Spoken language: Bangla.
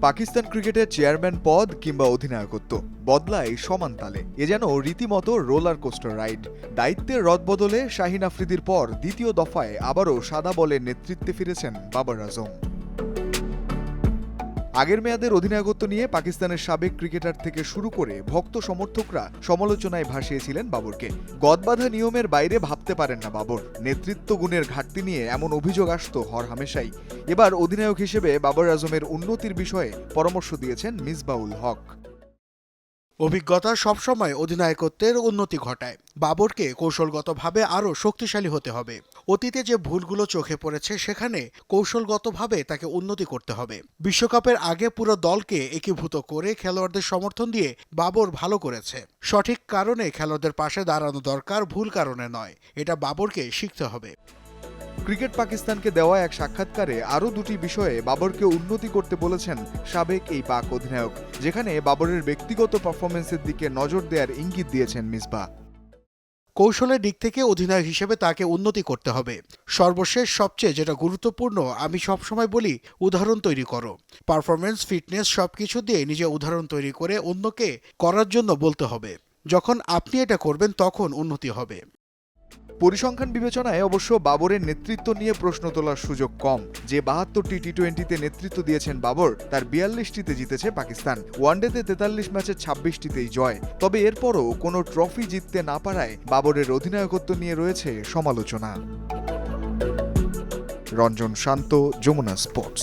পাকিস্তান ক্রিকেটের চেয়ারম্যান পদ কিংবা অধিনায়কত্ব। বদলায় সমান তালে। এ যেন রীতিমতো রোলার কোস্টার রাইড। দায়িত্বের রদবদলে শাহিন আফ্রিদির পর দ্বিতীয় দফায় আবারও সাদা বলের নেতৃত্বে ফিরেছেন বাবর আজম। আগের মেয়াদের অধিনায়কত্ব নিয়ে পাকিস্তানের সাবেক ক্রিকেটার থেকে শুরু করে ভক্ত সমর্থকরা সমালোচনায় ভাসিয়েছিলেন বাবরকে। গদবাধা নিয়মের বাইরে ভাবতে পারেন না বাবর। নেতৃত্ব গুণের ঘাটতি নিয়ে এমন অভিযোগ আসত হর হামেশাই। এবার অধিনায়ক হিসেবে বাবর আজমের উন্নতির বিষয়ে পরামর্শ দিয়েছেন মিসবাউল হক। অভিজ্ঞতা সবসময় অধিনায়কত্বের উন্নতি ঘটায়। বাবরকে কৌশলগতভাবে আরও শক্তিশালী হতে হবে। অতীতে যে ভুলগুলো চোখে পড়েছে, সেখানে কৌশলগতভাবে তাকে উন্নতি করতে হবে। বিশ্বকাপের আগে পুরো দলকে একীভূত করে খেলোয়াড়দের সমর্থন দিয়ে বাবর ভালো করেছে। সঠিক কারণে খেলোয়াড়দের পাশে দাঁড়ানো দরকার, ভুল কারণে নয়। এটা বাবরকে শিখতে হবে। ক্রিকেট পাকিস্তানকে দেওয়া এক সাক্ষাৎকারে আরও দুটি বিষয়ে বাবরকে উন্নতি করতে বলেছেন সাবেক এই পাক অধিনায়ক, যেখানে বাবরের ব্যক্তিগত পারফরমেন্সের দিকে নজর দেওয়ার ইঙ্গিত দিয়েছেন মিসবা কৌশলের দিক থেকে অধিনায়ক হিসেবে তাকে উন্নতি করতে হবে। সর্বশেষ সবচেয়ে যেটা গুরুত্বপূর্ণ, আমি সবসময় বলি, উদাহরণ তৈরি করো। পারফরমেন্স ফিটনেস সবকিছু দিয়ে নিজে উদাহরণ তৈরি করে অন্যকে করার জন্য বলতে হবে। যখন আপনি এটা করবেন, তখন উন্নতি হবে। পরিসংখ্যান বিবেচনায় অবশ্য বাবরের নেতৃত্ব নিয়ে প্রশ্ন তোলার সুযোগ কম। যে বাহাত্তরটি টি টোয়েন্টিতে নেতৃত্ব দিয়েছেন বাবর, তার বিয়াল্লিশটিতে জিতেছে পাকিস্তান। ওয়ানডেতে তেতাল্লিশ ম্যাচের ছাব্বিশটিতেই জয়। তবে এরপরও কোনো ট্রফি জিততে না পারায় বাবরের অধিনায়কত্ব নিয়ে রয়েছে সমালোচনা। রঞ্জন শান্ত, যমুনা স্পোর্টস।